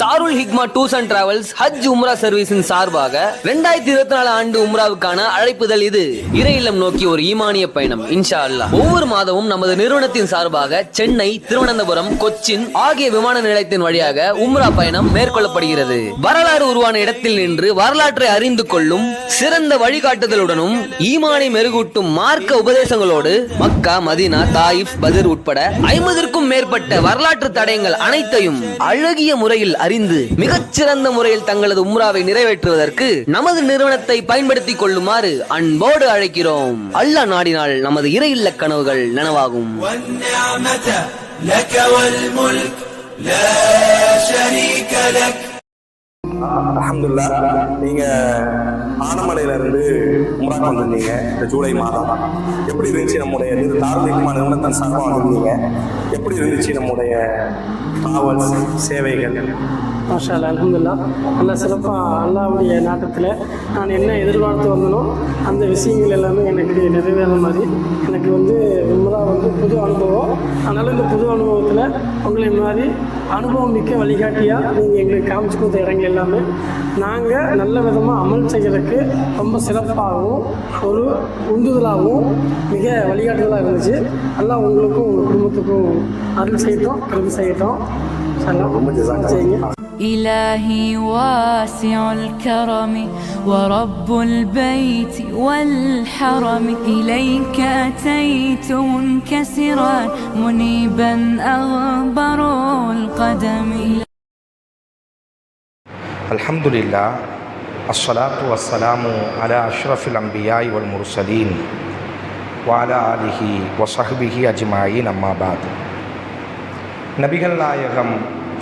Darul Hikma tours and travels Hajj Umrah சர்வீஸின் சார்பாக ரெண்டாயிரத்தி இருபத்தி நாலு ஆண்டு உம்ராவுக்கான அழைப்புதல் இது. இறையிலம் நோக்கி ஒரு ஈமானிய பயணம் இன்ஷா அல்லா ஒவ்வொரு மாதமும் நமது நிறுவனத்தின் சார்பாக சென்னை திருவனந்தபுரம் கொச்சின் ஆகிய விமான நிலையத்தின் வழியாக உம்ரா பயணம் மேற்கொள்ளப்படுகிறது. வரலாறு உருவான இடத்தில் நின்று வரலாற்றை அறிந்து கொள்ளும் சிறந்த வழிகாட்டுதலுடனும் ஈமானை மெருகூட்டும் மார்க்க உபதேசங்களோடு மக்கா மதினா தாயிப் பதிர் உட்பட ஐம்பதற்கும் மேற்பட்ட வரலாற்று தடயங்கள் அனைத்தையும் அழகிய முறையில் அறிந்து மிகச்சிறந்த முறையில் தங்களது உம்ராவை நிறைவேற்றுவதற்கு நமது நிறுவனத்தை பயன்படுத்திக் கொள்ளுமாறு அன்போடு அழைக்கிறோம் அல்லாஹ் நாடினால் நமது இறை இல்ல கனவுகள் நனவாகும் والنعمة لك والملك لا شريك لك அலமதுல்லா நீங்க ஆனமலையில இருந்து உம்ராக்கு வந்திருந்தீங்க. இந்த ஜூலை மாதம். எப்படி இருந்துச்சு நம்முடைய நிறு- தார்மீகமான நிறுவனத்தின் சார்பாக வந்திருந்தீங்க? எப்படி இருந்துச்சு நம்முடைய காவல் சேவைகள்? மாஷா அல்லா நல்லா சிறப்பாக அல்லாவுடைய நாட்டத்தில் நான் என்ன எதிர்பார்த்து வந்தனோ அந்த விஷயங்கள் எல்லாமே எனக்கு நிறைவேற மாதிரி. எனக்கு வந்து உம்ரா வந்து புது அனுபவம். அதனால் இந்த புது அனுபவத்தில் உங்களை மாதிரி அனுபவம் மிக்க வழிகாட்டியாக நீங்கள் எங்களுக்கு காமிச்சு கொடுத்த இடங்கள் எல்லாமே நாங்கள் நல்ல விதமாக அமல் செய்கிறதுக்கு ரொம்ப சிறப்பாகவும் ஒரு உந்துதலாகவும் மிக வழிகாட்டுதலாக இருந்துச்சு எல்லாம் உங்களுக்கும் உங்கள் குடும்பத்துக்கும் அருள் செய்யட்டும் கருது செய்யட்டும் ரொம்ப ஜசாக்கல்லாஹ். செய்யுங்க إلهي واسع الكرم ورب البيت والحرم إليك أتيت منكسرا منيبا أغبر القدم அல்ஹம்துலில்லா அஸ்ஸலாத்து வஸ்ஸலாமு அலா அஷ்ரஃபில் அம்பியாய் வல் முர்சலீன் வாலா அலிஹி வசஹ்பிஹி அஜ்மாயின். அம்மாபாத் நபிகள் நாயகம்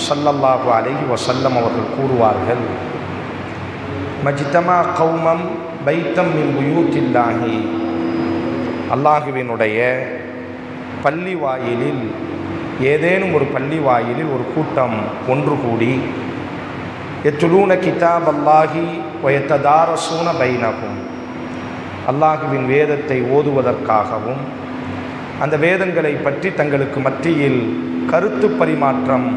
சல்லல்லாஹு அலஹி வசல்லம் அவர்கள் கூறுவார்கள் மஜ்தமா கௌமம் பைத்தம் மின் புயூத்தில்லாஹி. அல்லாஹுவினுடைய பள்ளி வாயிலில் ஏதேனும் ஒரு பள்ளி வாயிலில் ஒரு கூட்டம் ஒன்று கூடி எத்துலூன கிதாப் அல்லாஹி வயத்ததாரசூன பைனகும் அல்லாஹுவின் வேதத்தை ஓதுவதற்காகவும் அந்த வேதங்களை பற்றி தங்களுக்கு மத்தியில் கருத்து பரிமாற்றம்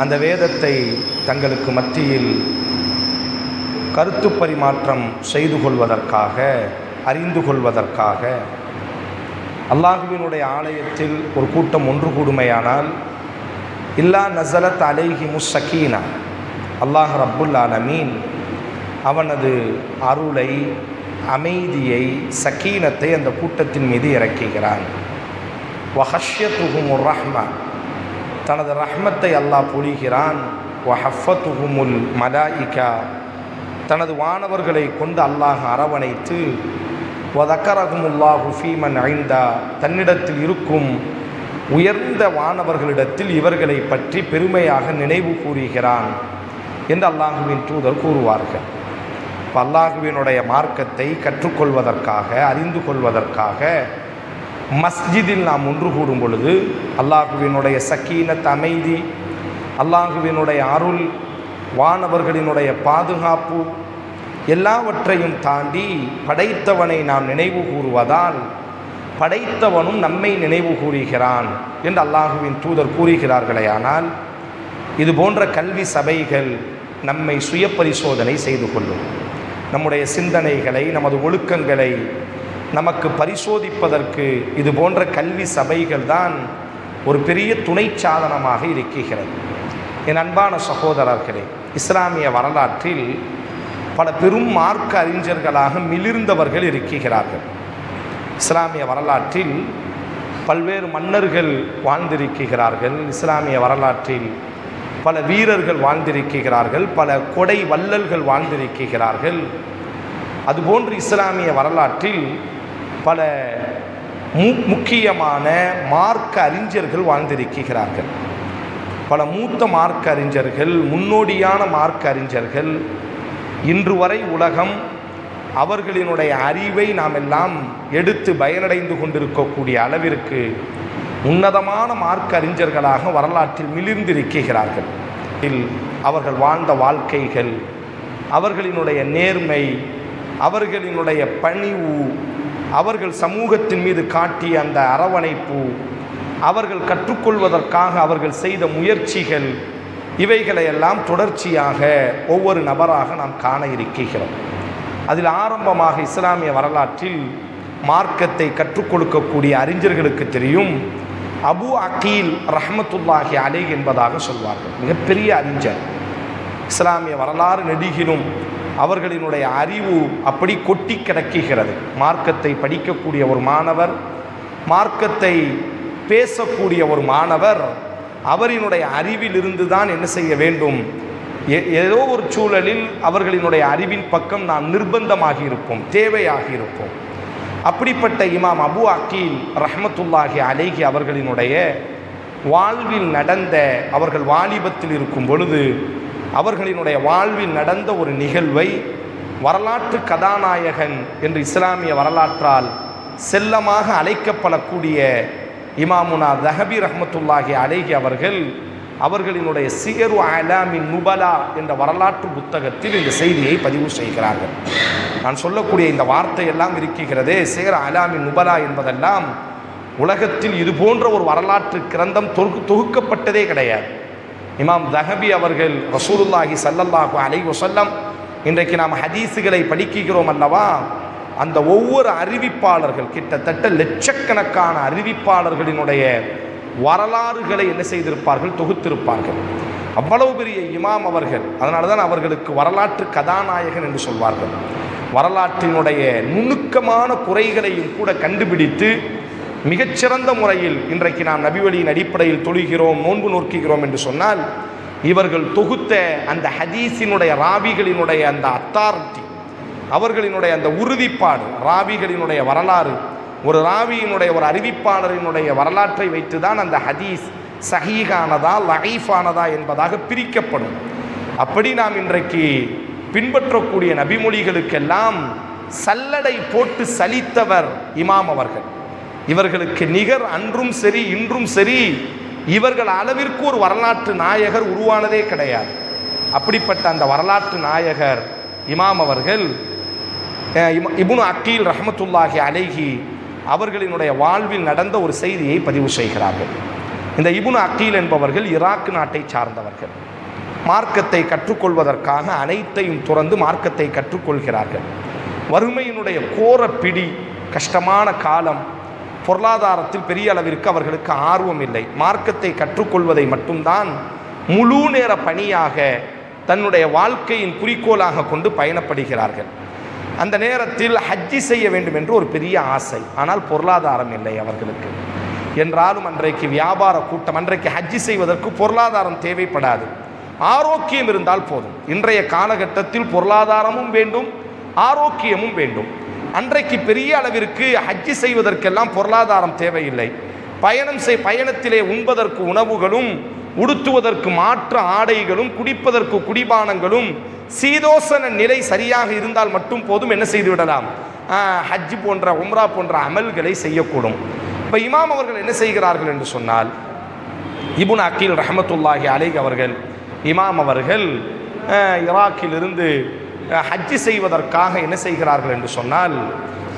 அந்த வேதத்தை தங்களுக்கு மத்தியில் கருத்து பரிமாற்றம் செய்து கொள்வதற்காக அறிந்து கொள்வதற்காக. அல்லாஹுவினுடைய ஆலயத்தில் ஒரு கூட்டம் ஒன்று கூடுமையானால் இல்லா நசலத் அலைஹி முஸ்ஸக்கீனா அல்லாஹ் ரப்புல் ஆலமீன் அவனது அருளை அமைதியை சக்கீனத்தை அந்த கூட்டத்தின் மீது இறக்குகிறான். வஹஷ்யத்துஹுமுர் ரஹ்மா. தனது ரஹ்மத்தை அல்லாஹ் பொழிகிறான். வஹஃபத்துஹுமுல் மலாயிகா. தனது வானவர்களை கொண்டு அல்லாஹ் அரவணைத்து வதக்கரகுமுல்லாஹு ஃபீமன் ஐந்தா தன்னிடத்தில் இருக்கும் உயர்ந்த வானவர்களிடத்தில் இவர்களை பற்றி பெருமையாக நினைவு கூறுகிறான் என்று அல்லாஹுவின் தூதர் கூறுவார்கள். இப்போ அல்லாஹுவினுடைய மார்க்கத்தை கற்றுக்கொள்வதற்காக அறிந்து கொள்வதற்காக மஸ்ஜிதில் நாம் ஒன்று கூடும் பொழுது அல்லாஹுவினுடைய சக்கீனத் அமைதி அல்லாஹுவினுடைய அருள் வானவர்களினுடைய பாதுகாப்பு எல்லாவற்றையும் தாண்டி படைத்தவனை நாம் நினைவு கூறுவதால் படைத்தவனும் நம்மை நினைவு கூறுகிறான் என்று அல்லாஹுவின் தூதர் கூறுகிறார்களே ஆனால் இது போன்ற கல்வி சபைகள் நம்மை சுய பரிசோதனை செய்து கொள்ளும். நம்முடைய சிந்தனைகளை நமது ஒழுக்கங்களை நமக்கு பரிசோதிப்பதற்கு இது போன்ற கல்வி சபைகள் தான் ஒரு பெரிய துணை சாதனமாக இருக்கிறது. என் அன்பான சகோதரர்களே இஸ்லாமிய வரலாற்றில் பல பெரும் மார்க்க அறிஞர்களாக மிளிர்ந்தவர்கள் இருக்கிறார்கள் இஸ்லாமிய வரலாற்றில் பல்வேறு மன்னர்கள் வாழ்ந்திருக்கிறார்கள் இஸ்லாமிய வரலாற்றில் பல வீரர்கள் வாழ்ந்திருக்கிறார்கள் பல கொடை வள்ளல்கள் வாழ்ந்திருக்கிறார்கள் அதுபோன்று இஸ்லாமிய வரலாற்றில் பல மு முக்கியமான மார்க்க அறிஞர்கள் வாழ்ந்திருக்கிறார்கள் பல மூத்த மார்க்க அறிஞர்கள் முன்னோடியான மார்க்க அறிஞர்கள் இன்று வரை உலகம் அவர்களினுடைய அறிவை நாம் எல்லாம் எடுத்து பயனடைந்து கொண்டிருக்கக்கூடிய அளவிற்கு உன்னதமான மார்க்க அறிஞர்களாக வரலாற்றில் மிளிர்ந்திருக்கிறார்கள். அவர்கள் வாழ்ந்த வாழ்க்கைகள் அவர்களினுடைய நேர்மை அவர்களினுடைய பணிவு அவர்கள் சமூகத்தின் மீது காட்டிய அந்த அரவணைப்பு அவர்கள் கற்றுக்கொள்வதற்காக அவர்கள் செய்த முயற்சிகள் இவைகளையெல்லாம் தொடர்ச்சியாக ஒவ்வொரு நபராக நாம் காண இருக்கின்றோம் அதில் ஆரம்பமாக இஸ்லாமிய வரலாற்றில் மார்க்கத்தை கற்றுக் கொடுக்கக்கூடிய அறிஞர்களுக்கு தெரியும். அபு அக்கீல் ரஹமத்துல்லாஹி அலை என்பதாக சொல்வார்கள். மிகப்பெரிய அறிஞர். இஸ்லாமிய வரலாறு நெடுகிலும் அவர்களினுடைய அறிவு அப்படி கொட்டி கிடக்குகிறது. மார்க்கத்தை படிக்கக்கூடிய ஒரு மாணவர் மார்க்கத்தை பேசக்கூடிய ஒரு மாணவர் அவரினுடைய அறிவிலிருந்து தான் என்ன செய்ய வேண்டும்? ஏ- ஏதோ ஒரு சூழலில் அவர்களினுடைய அறிவின் பக்கம் நாம் நிர்பந்தமாகி இருப்போம் தேவையாகி இருப்போம். அப்படிப்பட்ட இமாம் அபு அக்கீல் ரஹமத்துல்லாஹி அலேஹி அவர்களினுடைய வாழ்வில் நடந்த அவர்கள் வாலிபத்தில் இருக்கும் பொழுது அவர்களினுடைய வாழ்வில் நடந்த ஒரு நிகழ்வை வரலாற்று கதாநாயகன் என்று இஸ்லாமிய வரலாற்றால் செல்லமாக அழைக்கப்படக்கூடிய இமாமுனா தஹபி ரஹமத்துல்லாஹி அலேஹி அவர்கள் அவர்களினுடைய சியரு அலாமின் நுபலா என்ற வரலாற்று புத்தகத்தில் இந்த செய்தியை பதிவு செய்கிறார்கள். நான் சொல்லக்கூடிய இந்த வார்த்தையெல்லாம் இருக்கிறதே சேர் அலாமின் நுபலா என்பதெல்லாம் உலகத்தில் இது போன்ற ஒரு வரலாற்று கிரந்தம் தொகு தொகுக்கப்பட்டதே கிடையாது. இமாம் தஹபி அவர்கள் ரசூலுல்லாஹி சல்லல்லாஹு அலை வசல்லம் இன்றைக்கு நாம் ஹதீஸுகளை படிக்கிறோம் அல்லவா? அந்த ஒவ்வொரு அறிவிப்பாளர்கள் கிட்டத்தட்ட லட்சக்கணக்கான அறிவிப்பாளர்களினுடைய வரலாறுகளை என்ன செய்திருப்பார்கள் தொகுத்திருப்பார்கள். அவ்வளவு பெரிய இமாம் அவர்கள் அதனால தான் அவர்களுக்கு வரலாற்று கதாநாயகன் என்று சொல்வார்கள். வரலாற்றினுடைய நுணுக்கமான குறைகளையும் கூட கண்டுபிடித்து மிகச்சிறந்த முறையில் இன்றைக்கு நாம் நபிவழியின் அடிப்படையில் தொழுகிறோம் நோன்பு நோக்குகிறோம் என்று சொன்னால் இவர்கள் தொகுத்த அந்த ஹதீஸினுடைய ராவிகளினுடைய அந்த அத்தாரிட்டி அவர்களினுடைய அந்த உறுதிப்பாடு ராவிகளினுடைய வரலாறு ஒரு ராவியினுடைய ஒரு அறிவிப்பாளரினுடைய வரலாற்றை வைத்து தான் அந்த ஹதீஸ் சஹீகானதா லகைஃபானதா என்பதாக பிரிக்கப்படும். அப்படி நாம் இன்றைக்கு பின்பற்றக்கூடிய நபிமொழிகளுக்கெல்லாம் சல்லடை போட்டு சலித்தவர் இமாம் அவர்கள். இவர்களுக்கு நிகர் அன்றும் சரி இன்றும் சரி இவர்கள் அளவிற்கு ஒரு வரலாற்று நாயகர் உருவானதே கிடையாது. அப்படிப்பட்ட அந்த வரலாற்று நாயகர் இமாம் அவர்கள் இபுனு அக்கீல் ரஹமத்துல்லாஹி அலைஹி அவர்களினுடைய வாழ்வில் நடந்த ஒரு செய்தியை பதிவு செய்கிறார்கள். இந்த இபுனு அக்கீல் என்பவர்கள் ஈராக் நாட்டை சார்ந்தவர்கள். மார்க்கத்தை கற்றுக்கொள்வதற்காக அனைத்தையும் துறந்து மார்க்கத்தை கற்றுக்கொள்கிறார்கள். வறுமையினுடைய கோர பிடி கஷ்டமான காலம் பொருளாதாரத்தில் பெரிய அளவிற்கு அவர்களுக்கு ஆர்வம் இல்லை. மார்க்கத்தை கற்றுக்கொள்வதை மட்டும்தான் முழு நேர பணியாக தன்னுடைய வாழ்க்கையின் குறிக்கோளாக கொண்டு பயணப்படுகிறார்கள். அந்த நேரத்தில் ஹஜ்ஜி செய்ய வேண்டும் என்று ஒரு பெரிய ஆசை. ஆனால் பொருளாதாரம் இல்லை அவர்களுக்கு. என்றாலும் அன்றைக்கு வியாபார கூட்டம் அன்றைக்கு ஹஜ்ஜி செய்வதற்கு பொருளாதாரம் தேவைப்படாது. ஆரோக்கியம் இருந்தால் போதும். இன்றைய காலகட்டத்தில் பொருளாதாரமும் வேண்டும் ஆரோக்கியமும் வேண்டும். அன்றைக்கு பெரிய அளவிற்கு ஹஜ்ஜி செய்வதற்கெல்லாம் பொருளாதாரம் தேவையில்லை. பயணம் செய் பயணத்திலே உண்பதற்கு உணவுகளும் உடுத்துவதற்கு மாற்று ஆடைகளும் குடிப்பதற்கு குடிபானங்களும் சீதோசன நிலை சரியாக இருந்தால் மட்டும் போதும் என்ன செய்து விடலாம்? ஹஜ் போன்ற உம்ரா போன்ற அமல்களை செய்யக்கூடும். இப்போ இமாம் அவர்கள் என்ன செய்கிறார்கள் என்று சொன்னால் இபுன் அக்கீல் ரஹமத்துல்லாஹி அலைஹ் அவர்கள் இமாம் அவர்கள் ஈராக்கிலிருந்து ஹஜ்ஜு ஹஜ்ஜி செய்வதற்காக என்ன செய்கிறார்கள் என்று சொன்னால்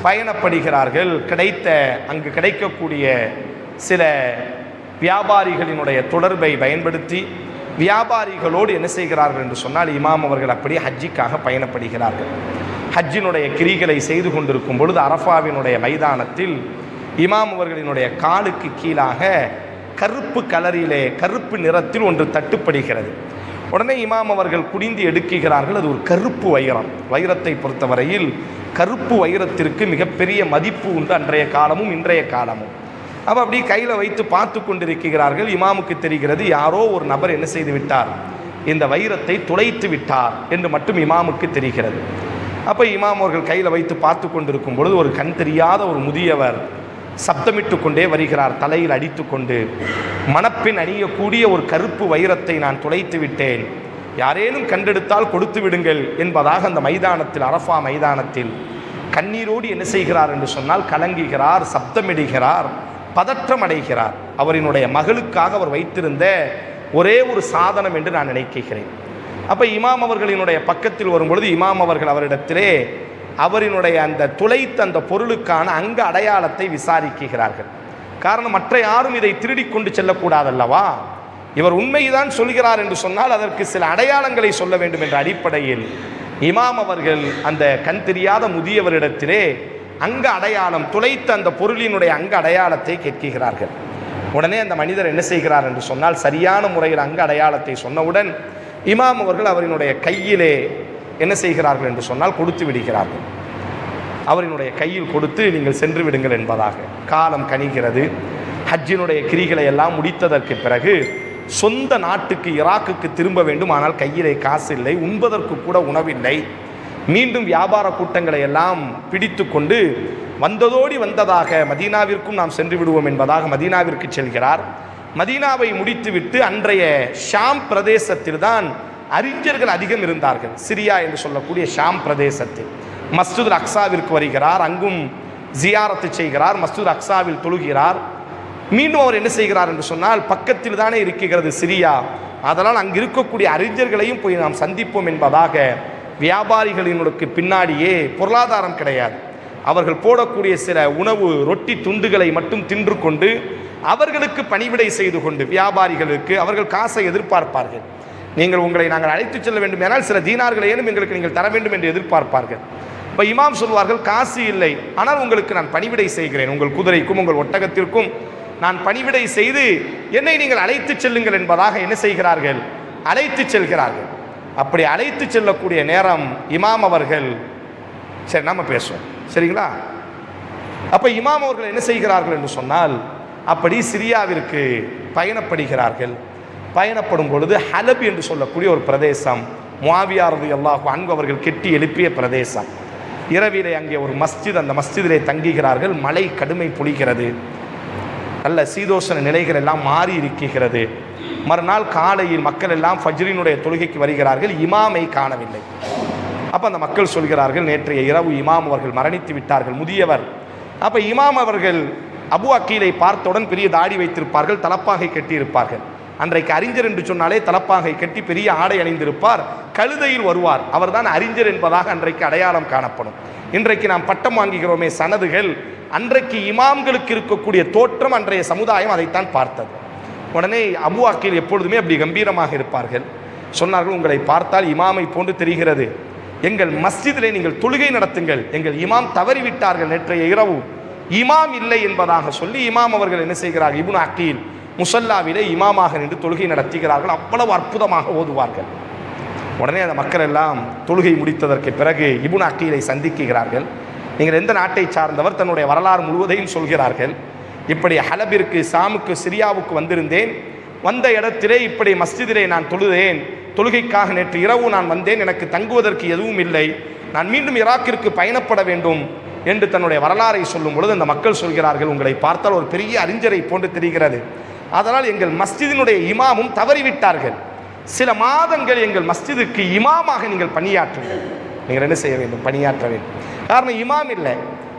பயணப்படுகிறார்கள். கிடைத்த அங்கு கிடைக்கக்கூடிய சில வியாபாரிகளினுடைய தொடர்பை பயன்படுத்தி வியாபாரிகளோடு என்ன செய்கிறார்கள் என்று சொன்னால் இமாம் அவர்கள் அப்படி ஹஜ்ஜிக்காக பயணப்படுகிறார்கள். ஹஜ்ஜினுடைய கிரிகளை செய்து கொண்டிருக்கும் பொழுது அரஃபாவினுடைய மைதானத்தில் இமாம் அவர்களினுடைய காலுக்கு கீழாக கருப்பு கலரிலே கருப்பு நிறத்தில் ஒன்று தட்டுப்படுகிறது. உடனே இமாம் அவர்கள் குடிந்து எடுக்குகிறார்கள். அது ஒரு கருப்பு வைரம். வைரத்தை பொறுத்தவரையில் கருப்பு வைரத்திற்கு மிகப்பெரிய மதிப்பு உண்டு அன்றைய காலமும் இன்றைய காலமும். அப்போ அப்படி கையில் வைத்து பார்த்து கொண்டிருக்கிறார்கள். இமாமுக்கு தெரிகிறது யாரோ ஒரு நபர் என்ன செய்து விட்டார்? இந்த வைரத்தை துளைத்து விட்டார் என்று மட்டும் இமாமுக்கு தெரிகிறது. அப்போ இமாம் அவர்கள் கையில் வைத்து பார்த்து கொண்டிருக்கும் பொழுது ஒரு கண் தெரியாத ஒரு முதியவர் சப்தமிட்டு கொண்டே வருகிறார். தலையில் அடித்துக்கொண்டு மணப்பின் அணியக்கூடிய ஒரு கருப்பு வைரத்தை நான் துளைத்து விட்டேன். யாரேனும் கண்டெடுத்தால் கொடுத்து விடுங்கள் என்பதாக அந்த மைதானத்தில் அரஃபா மைதானத்தில் கண்ணீரோடு என்ன செய்கிறார் என்று சொன்னால் கலங்குகிறார் சப்தமிடுகிறார். பதற்றம் அடைகிறார் அவரினுடைய மகளுக்காக அவர் வைத்திருந்த ஒரே ஒரு சாதனம் என்று நான் நினைக்கிறேன். அப்போ இமாம் அவர்களினுடைய பக்கத்தில் வரும்பொழுது இமாம் அவர்கள் அவரிடத்திலே அவரினுடைய அந்த துளைத்த அந்த பொருளுக்கான அங்க அடையாளத்தை விசாரிக்கிறார்கள். காரணம் மற்ற யாரும் இதை திருடி கொண்டு செல்லக்கூடாதல்லவா? இவர் உண்மைதான் சொல்கிறார் என்று சொன்னால் அதற்கு சில அடையாளங்களை சொல்ல வேண்டும் என்ற அடிப்படையில் இமாம் அவர்கள் அந்த கண் தெரியாத முதியவரிடத்திலே அங்க அடையாளம் துளைத்த அந்த பொருளினுடைய அங்க அடையாளத்தை கேட்கிறார்கள். உடனே அந்த மனிதர் என்ன செய்கிறார் என்று சொன்னால் சரியான முறையில் அங்க அடையாளத்தை சொன்னவுடன் இமாம் அவர்கள் அவரினுடைய கையிலே என்ன செய்கிறார்கள் என்று சொன்னால் கொடுத்து விடுகிறார்கள். அவரினுடைய கையில் கொடுத்து நீங்கள் சென்று விடுங்கள் என்பதாக. காலம் கணிகிறது. ஹஜ்ஜினுடைய கிரிகளை எல்லாம் முடித்ததற்கு பிறகு சொந்த நாட்டுக்கு ஈராக்குக்கு திரும்ப வேண்டும். ஆனால் கையிலே காசு இல்லை உண்பதற்கு கூட உணவில்லை. மீண்டும் வியாபார கூட்டங்களை எல்லாம் பிடித்து கொண்டு வந்ததோடி வந்ததாக மதீனாவிற்கும் நாம் சென்று விடுவோம் என்பதாக மதீனாவிற்கு செல்கிறார். மதீனாவை முடித்துவிட்டு அன்றைய ஷாம் பிரதேசத்தில் தான் அறிஞர்கள் அதிகம் இருந்தார்கள். சிரியா என்று சொல்லக்கூடிய ஷாம் பிரதேசத்தில். மஸ்ஜித் அக்ஸாவிற்கு வருகிறார் அங்கும் ஜியாரத்து செய்கிறார் மஸ்ஜித் அக்ஸாவில் தொழுகிறார். மீண்டும் அவர் என்ன செய்கிறார் என்று சொன்னால் பக்கத்தில் தானே இருக்கிறது சிரியா. அதனால் அங்கு இருக்கக்கூடிய அறிஞர்களையும் போய் நாம் சந்திப்போம் என்பதாக வியாபாரிகளினுக்கு பின்னாடியே பொருளாதாரம் கிடையாது. அவர்கள் போடக்கூடிய சில உணவு ரொட்டி துண்டுகளை மட்டும் தின்று கொண்டு அவர்களுக்கு பணிவிடை செய்து கொண்டு வியாபாரிகளுக்கு அவர்கள் காசை எதிர்பார்ப்பார்கள். நீங்கள் உங்களை நாங்கள் அழைத்துச் செல்ல வேண்டும் என்றால் சில தீனார்களையேனும் எங்களுக்கு நீங்கள் தர வேண்டும் என்று எதிர்பார்ப்பார்கள். இப்போ இமாம் சொல்வார்கள் காசு இல்லை ஆனால் உங்களுக்கு நான் பணிவிடை செய்கிறேன். உங்கள் குதிரைக்கும் உங்கள் ஒட்டகத்திற்கும் நான் பணிவிடை செய்து என்னை நீங்கள் அழைத்துச் செல்லுங்கள் என்பதாக என்ன செய்கிறார்கள்? அழைத்துச் செல்கிறார்கள். அப்படி அழைத்து செல்லக்கூடிய நேரம் இமாம் அவர்கள். சரி நாம பேசுவோம். சரிங்களா? அப்போ இமாம் அவர்கள் என்ன செய்கிறார்கள் என்று சொன்னால் அப்படி சிரியாவிற்கு பயணப்படுகிறார்கள். பயணப்படும் பொழுது ஹலப் என்று சொல்லக்கூடிய ஒரு பிரதேசம் முவாவியாரது அல்லாஹ் அன்பு அவர்கள் கெட்டி எழுப்பிய பிரதேசம். இரவிலே அங்கே ஒரு மஸ்ஜித் அந்த மஸ்ஜிதிலே தங்குகிறார்கள். மழை கடுமை பொழிகிறது. நல்ல சீதோஷண நிலைகள் எல்லாம் மாறி இருக்கிறது மறுநாள் காலையில் மக்கள் எல்லாம் ஃபஜ்ரினுடைய தொழுகைக்கு வருகிறார்கள் இமாமை காணவில்லை. அப்போ அந்த மக்கள் சொல்கிறார்கள் நேற்றைய இரவு இமாம் அவர்கள் மரணித்து விட்டார்கள் முதியவர். அப்போ இமாம் அவர்கள் அபு அக்கீலை பார்த்தவுடன் பெரிய தாடி வைத்திருப்பார்கள் தலப்பாகை கட்டியிருப்பார்கள். அன்றைக்கு அறிஞர் என்று சொன்னாலே தலப்பாகை கட்டி பெரிய ஆடை அணிந்திருப்பார் கழுதையில் வருவார். அவர்தான் அறிஞர் என்பதாக அன்றைக்கு அடையாளம் காணப்படும். இன்றைக்கு நாம் பட்டம் வாங்குகிறோமே சனதுகள் அன்றைக்கு இமாம்களுக்கு இருக்கக்கூடிய தோற்றம் அன்றைய சமுதாயம் அதைத்தான் பார்த்தது. உடனே அபு அக்கீல் எப்பொழுதுமே அப்படி கம்பீரமாக இருப்பார்கள். சொன்னார்கள் உங்களை பார்த்தால் இமாமை போன்று தெரிகிறது. எங்கள் மஸ்ஜிதிலே நீங்கள் தொழுகை நடத்துங்கள். எங்கள் இமாம் தவறிவிட்டார்கள் நேற்றைய இரவு. இமாம் இல்லை என்பதாக சொல்லி இமாம் அவர்கள் என்ன செய்கிறார்கள் இபுன் அக்கீல் முசல்லாவிலே இமாமாக நின்று தொழுகை நடத்துகிறார்கள். அவ்வளவு அற்புதமாக ஓதுவார்கள். உடனே அந்த மக்கள் எல்லாம் தொழுகை முடித்ததற்கு பிறகு இபுன் அக்கீலை சந்திக்கிறார்கள். நீங்கள் எந்த நாட்டை சார்ந்தவர்? தன்னுடைய வரலாறு முழுவதையும் சொல்கிறார்கள். இப்படி ஹலபிற்கு சாமுக்கு சிரியாவுக்கு வந்திருந்தேன். வந்த இடத்திலே இப்படி மஸ்ஜிதிலே நான் தொழுதேன். தொழுகைக்காக நேற்று இரவு நான் வந்தேன். எனக்கு தங்குவதற்கு எதுவும் இல்லை. நான் மீண்டும் ஈராக்கிற்கு பயணப்பட வேண்டும் என்று தன்னுடைய வரலாறை சொல்லும் பொழுது அந்த மக்கள் சொல்கிறார்கள் உங்களை பார்த்தால் ஒரு பெரிய அறிஞரை போன்று தெரிகிறது. அதனால் எங்கள் மஸ்ஜிதினுடைய இமாமும் தவறிவிட்டார்கள். சில மாதங்கள் எங்கள் மஸ்ஜிதுக்கு இமாமாக நீங்கள் பணியாற்றுங்கள். நீங்கள் என்ன செய்ய வேண்டும்? பணியாற்ற வேண்டும். காரணம் இமாம் இல்லை.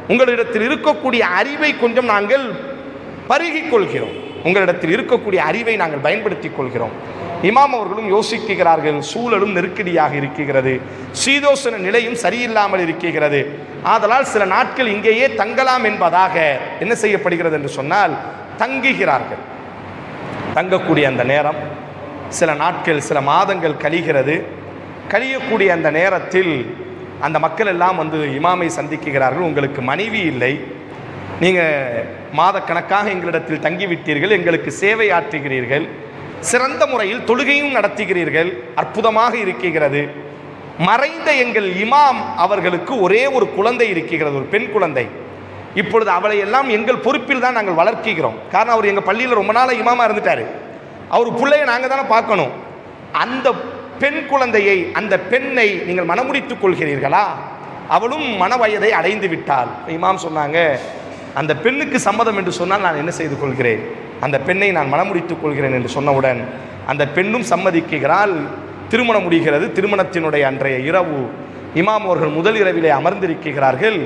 உங்களிடத்தில் இருக்கக்கூடிய அறிவை கொஞ்சம் நாங்கள் பருகிக் கொள்கிறோம் உங்களிடத்தில் இருக்கக்கூடிய அறிவை நாங்கள் பயன்படுத்திக் கொள்கிறோம். இமாம் அவர்களும் யோசிக்கிறார்கள் சூழலும் நெருக்கடியாக இருக்கிறது. சீதோசன நிலையும் சரியில்லாமல் இருக்கிறது. ஆதலால் சில நாட்கள் இங்கேயே தங்கலாம் என்பதாக என்ன செய்யப்படுகிறது என்று சொன்னால் தங்குகிறார்கள். தங்கக்கூடிய அந்த நேரம் சில நாட்கள் சில மாதங்கள் கழிகிறது. கழியக்கூடிய அந்த நேரத்தில் அந்த மக்கள் எல்லாம் வந்து இமாமை சந்திக்கிறார்கள். உங்களுக்கு மனைவி இல்லை. நீங்கள் மாதக்கணக்காக எங்களிடத்தில் தங்கிவிட்டீர்கள் எங்களுக்கு சேவை ஆற்றுகிறீர்கள் சிறந்த முறையில் தொழுகையும் நடத்துகிறீர்கள் அற்புதமாக இருக்கிறது. மறைந்த எங்கள் இமாம் அவர்களுக்கு ஒரே ஒரு குழந்தை இருக்கிறது ஒரு பெண் குழந்தை. இப்பொழுது அவளை எல்லாம் எங்கள் பொறுப்பில் தான் நாங்கள் வளர்க்கிறோம். காரணம் அவர் எங்கள் பள்ளியில் ரொம்ப நாளாக இமாமா இருந்துட்டாரு. அவர் பிள்ளைய நாங்கள் தானே பார்க்கணும். அந்த பெண் குழந்தையை அந்த பெண்ணை நீங்கள் மனமுடித்துக் கொள்கிறீர்களா? அவளும் மன வயதை அடைந்து விட்டாள். இமாம் சொன்னாங்க அந்த பெண்ணுக்கு சம்மதம் என்று சொன்னால் நான் என்ன செய்து கொள்கிறேன்? அந்த பெண்ணை நான் மனமுடித்துக் கொள்கிறேன் என்று சொன்னவுடன் அந்த பெண்ணும் சம்மதிக்கிறாள். திருமணம் முடிகிறது. திருமணத்தினுடைய அன்றைய இரவு இமாம் அவர்கள் முதல் இரவிலே அமர்ந்திருக்கிறார்கள்.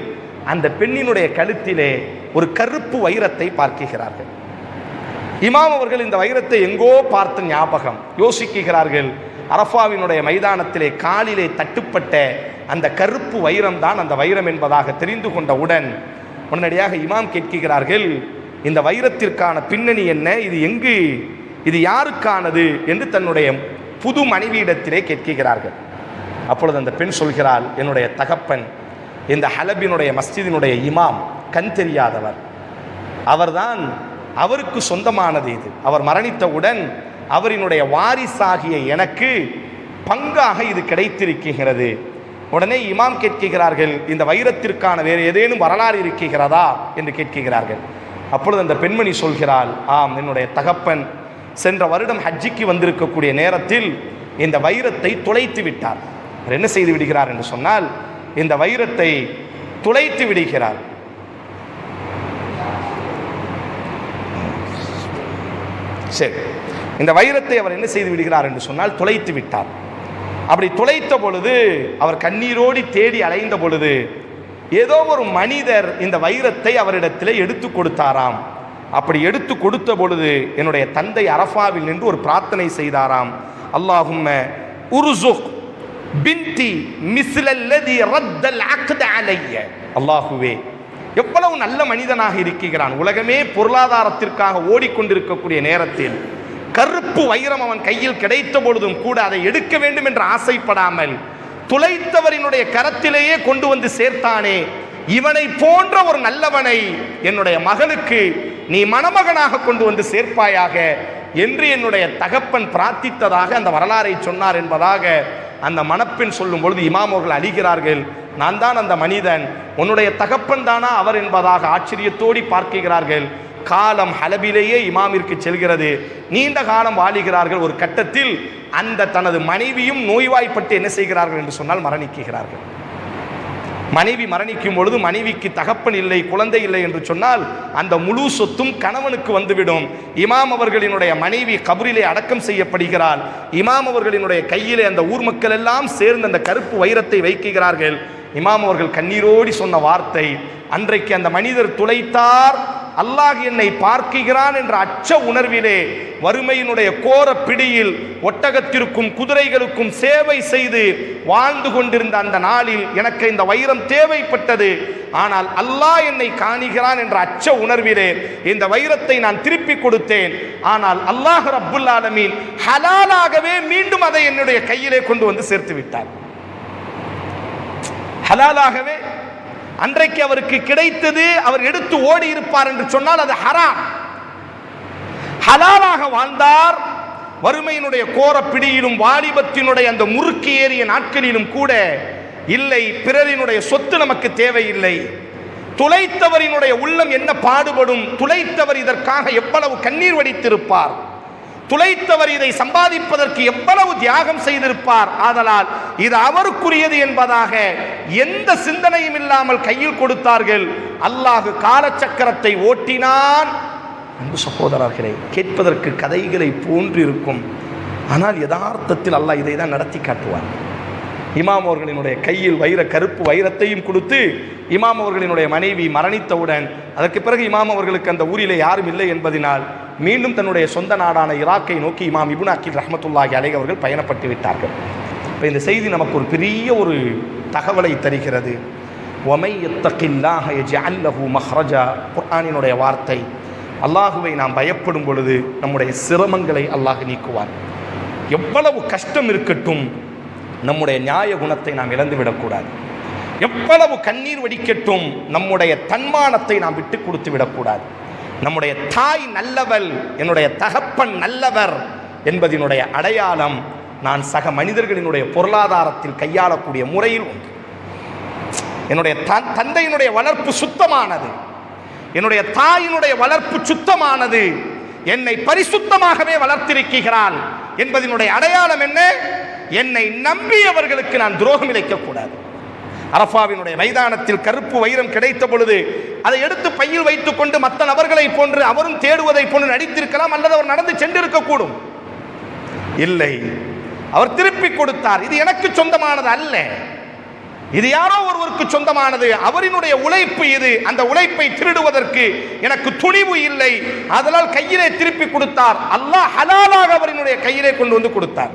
அந்த பெண்ணினுடைய கழுத்திலே ஒரு கருப்பு வைரத்தை பார்க்கிறார்கள். இமாம் அவர்கள் இந்த வைரத்தை எங்கோ பார்த்த ஞாபகம். யோசிக்கிறார்கள் அரஃபாவினுடைய மைதானத்திலே காலிலே தட்டுப்பட்ட அந்த கருப்பு வைரம் தான் அந்த வைரம் என்பதாக தெரிந்து கொண்டவுடன் உடனடியாக இமாம் கேட்கிறார்கள் இந்த வைரத்திற்கான பின்னணி என்ன? இது எங்கு? இது யாருக்கானது? என்று தன்னுடைய புது மனைவியிடத்திலே கேட்கிறார்கள். அப்பொழுது அந்த பெண் சொல்கிறாள் என்னுடைய தகப்பன் இந்த ஹலபினுடைய மஸ்ஜிதினுடைய இமாம் கண் தெரியாதவர். அவர்தான் அவருக்கு சொந்தமானது இது. அவர் மரணித்தவுடன் அவரினுடைய வாரிசாகிய எனக்கு பங்காக இது கிடைத்திருக்கிறது உடனே இமாம் கேட்கிறார்கள் இந்த வைரத்திற்கான வேறு ஏதேனும் வரலாறு இருக்கிறதா என்று கேட்கிறார்கள். அப்பொழுது அந்த பெண்மணி சொல்கிறாள் ஆம் என்னுடைய தகப்பன் சென்ற வருடம் ஹஜ்ஜிக்கு வந்திருக்கக்கூடிய நேரத்தில் இந்த வைரத்தை துளைத்து விட்டார். அவர் என்ன செய்து விடுகிறார் என்று சொன்னால் இந்த வைரத்தை துளைத்து விடுகிறார். சரி. இந்த வைரத்தை அவர் என்ன செய்து விடுகிறார் என்று சொன்னால் துளைத்து விட்டார். அப்படி துளைத்த பொழுது அவர் கண்ணீரோடி தேடி அலைந்த பொழுது ஏதோ ஒரு மனிதர் இந்த வைரத்தை அவரிடத்தில் எடுத்து கொடுத்தாராம். அப்படி எடுத்து கொடுத்த பொழுது என்னுடைய தந்தை அரஃபாவில் நின்று ஒரு பிரார்த்தனை செய்தாராம். அல்லாஹும் உருசுக் பின்தி மிஸ்லல்லதி ரத்தல் அக்த அலைய. அல்லாஹுவே எவ்வளவு நல்ல மனிதனாக இருக்கிறான். உலகமே பொருளாதாரத்திற்காக ஓடிக்கொண்டிருக்கக்கூடிய நேரத்தில் கருப்பு வைரம் அவன் கையில் கிடைத்த பொழுதும் கூட அதை எடுக்க வேண்டும் என்று ஆசைப்படாமல் துளைத்தவரினுடைய கரத்திலேயே கொண்டு வந்து சேர்த்தானே. இவனை போன்ற ஒரு நல்லவனை என்னுடைய மகளுக்கு நீ மணமகனாக கொண்டு வந்து சேர்ப்பாயாக என்று என்னுடைய தகப்பன் பிரார்த்தித்ததாக அந்த வரலாறை சொன்னார் என்பதாக அந்த மணப்பெண் சொல்லும் பொழுது இமாம் அவர்கள் அழிகிறார்கள். நான் தான் அந்த மனிதன். உன்னுடைய தகப்பன் தானா அவர் என்பதாக ஆச்சரியத்தோடி பார்க்கிறார்கள். காலம் ஹலபிலேயே இமாமிற்கு செல்கிறது. நீண்ட காலம் வாழுகிறார்கள் ஒரு கட்டத்தில். அந்த தனது மனைவியும் நோய்வாய்ப்பட்டு என்ன செய்கிறார்கள் என்று சொன்னால் மரணிக்கிறார்கள். மனைவி மரணிக்கும் பொழுது மனைவிக்கு தகப்பன் இல்லை குழந்தை இல்லை என்று சொன்னால் அந்த முழு சொத்தும் கணவனுக்கு வந்துவிடும். இமாம் அவர்களினுடைய மனைவி கபரிலே அடக்கம் செய்யப்படுகிறாள். இமாம் அவர்களினுடைய கையிலே அந்த ஊர் மக்கள் எல்லாம் சேர்ந்து அந்த கருப்பு வைரத்தை வைக்கிறார்கள். இமாம் அவர்கள் கண்ணீரோடி சொன்ன வார்த்தை அன்றைக்கு அந்த மனிதர் துளைத்தார் அல்லாஹ் என்னை பார்க்கிறான் என்ற அச்ச உணர்விலே வறுமையினுடைய கோர பிடியில் ஒட்டகத்திற்கும் குதிரைகளுக்கும் சேவை செய்து வாழ்ந்து கொண்டிருந்த அந்த நாளில் எனக்கு இந்த வைரம் தேவைப்பட்டது. ஆனால் அல்லாஹ் என்னை காணுகிறான் என்ற அச்ச உணர்விலே இந்த வைரத்தை நான் திருப்பி கொடுத்தேன். ஆனால் அல்லாஹ் ரப்புல் ஆலமீன் ஹலாலாகவே மீண்டும் அதை என்னுடைய கையிலே கொண்டு வந்து சேர்த்து விட்டார். ஹலாலாகவே அன்றைக்கு அவருக்கு கிடைத்தது அவர் எடுத்து ஓடி இருப்பார் என்று சொன்னால் அது ஹராம். ஹலாலாக வாழ்ந்தார் வறுமையினுடைய கோர பிடியிலும் வாலிபத்தினுடைய அந்த முறுக்கு ஏறிய நாட்களிலும் கூட இல்லை பிறரினுடைய சொத்து நமக்கு தேவையில்லை. துளைத்தவரினுடைய உள்ளம் என்ன பாடுபடும்? துளைத்தவர் இதற்காக எவ்வளவு கண்ணீர் வடித்திருப்பார்? துளைத்தவர் இதை சம்பாதிப்பதற்கு எவ்வளவு தியாகம் செய்திருப்பார். ஆதலால் இது அவருக்குரியது என்பதாக எந்த சிந்தனையும் இல்லாமல் கையில் கொடுத்தார்கள். அல்லாஹு காலச்சக்கரத்தை ஓட்டினான். அன்பு சகோதரர்களே கேட்பதற்கு கதைகளை போன்றிருக்கும். ஆனால் யதார்த்தத்தில் அல்லாஹ் இதை தான் நடத்தி காட்டுவார் இமாம் அவர்களினுடைய கையில் வைர கருப்பு வைரத்தையும் கொடுத்து இமாம் அவர்களினுடைய மனைவி மரணித்தவுடன் அதற்கு பிறகு இமாம் அவர்களுக்கு அந்த ஊரிலே யாரும் இல்லை என்பதினால் மீண்டும் தன்னுடைய சொந்த நாடான ஈராக்கை நோக்கி இமாம் இபுன் அக்கீல் ரஹமத்துல்லாஹி அலை அவர்கள் பயணப்பட்டு விட்டார்கள். இப்போ இந்த செய்தி நமக்கு ஒரு பெரிய ஒரு தகவலை தருகிறது. ஒமை எத்தகில்லாஹ அல்லஹு மஹ்ரஜா குர்ஆனினுடைய வார்த்தை. அல்லாஹுவை நாம் பயப்படும் பொழுது நம்முடைய சிரமங்களை அல்லாஹ் நீக்குவார் எவ்வளவு கஷ்டம் இருக்கட்டும் நம்முடைய நியாய குணத்தை நாம் இழந்து விடக்கூடாது. எவ்வளவு கண்ணீர் வடிக்கட்டும் நம்முடைய தன்மானத்தை நாம் விட்டு கொடுத்து விடக்கூடாது. நம்முடைய தாய் நல்லவள் என்னுடைய தகப்பன் நல்லவர் என்பதனுடைய அடையாளம் நான் சக மனிதர்களினுடைய பொருளாதாரத்தில் கையாளக்கூடிய முறையில் உண்டு. என்னுடைய தன் தந்தையினுடைய வளர்ப்பு சுத்தமானது. என்னுடைய தாயினுடைய வளர்ப்பு சுத்தமானது. என்னை பரிசுத்தமாகவே வளர்த்திருக்கிறாள் என்பதனுடைய அடையாளம் என்ன? என்னை நம்பியவர்களுக்கு நான் துரோகம் இழைக்கக்கூடாது. அரஃபாவினுடைய மைதானத்தில் கருப்பு வைரம் கிடைத்த பொழுது அதை எடுத்து பையில் வைத்துக் கொண்டு மற்ற நபர்களை போன்று அவரும் தேடுவதை போன்று நடித்திருக்கலாம் அல்லது அவர் நடந்து சென்றிருக்கக்கூடும். இல்லை. அவர் திருப்பி கொடுத்தார். இது எனக்கு சொந்தமானது அல்ல. இது யாரோ ஒருவருக்கு சொந்தமானது. அவரினுடைய உழைப்பு இது. அந்த உழைப்பை திருடுவதற்கு எனக்கு துணிவு இல்லை. அதனால் கையிலே திருப்பி கொடுத்தார். அல்லாஹ் ஹலாலாக அவரினுடைய கையிலே கொண்டு வந்து கொடுத்தார்.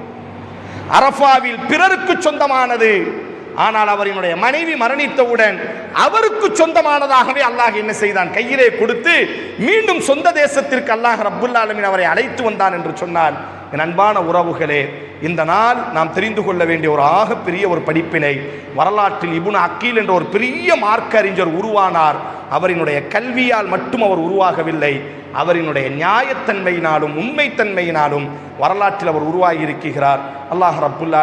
அரஃபாவில் பிறருக்கு சொந்தமானது. ஆனால் அவரினுடைய மனைவி மரணித்தவுடன் அவருக்கு சொந்தமானதாகவே அல்லாஹ் என்ன செய்தான்? கையிலே கொடுத்து மீண்டும் சொந்த தேசத்திற்கு அல்லாஹ் ரபுல்லாலமின் அவரை அழைத்து வந்தான் என்று சொன்னார் என் அன்பான உறவுகளே இந்த நாள் நாம் தெரிந்து கொள்ள வேண்டிய ஒரு ஆகப்பெரிய ஒரு படிப்பினை வரலாற்றில் இபுன் அக்கீல் என்ற ஒரு பெரிய மார்க்க அறிஞர் உருவானார் அவரினுடைய கல்வியால் மட்டும் அவர் உருவாகவில்லை. அவரினுடைய நியாயத்தன்மையினாலும் உண்மைத்தன்மையினாலும் வரலாற்றில் அவர் உருவாகி இருக்கிறார் அல்லாஹ் ரப்புல்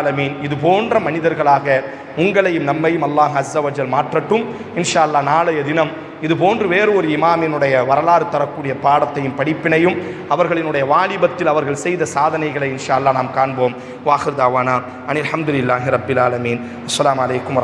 இது போன்ற மனிதர்களாக உங்களையும் நம்மையும் அல்லாஹ் அஸ்ஸவஜல் மாற்றட்டும். இன்ஷா அல்லாஹ் நாளைய தினம் இது போன்று வேறு ஒரு இமாமினுடைய வரலாறு தரக்கூடிய பாடத்தையும் படிப்பினையும் அவர்களினுடைய வாலிபத்தில் அவர்கள் செய்த சாதனைகளை இன்ஷா அல்லாஹ் நாம் காண்போம். வாஹர் தாவானா. அனில் அஹமதுல்லாஹி ரப்பில் ஆலமீன். அஸ்ஸலாமு அலைக்கும்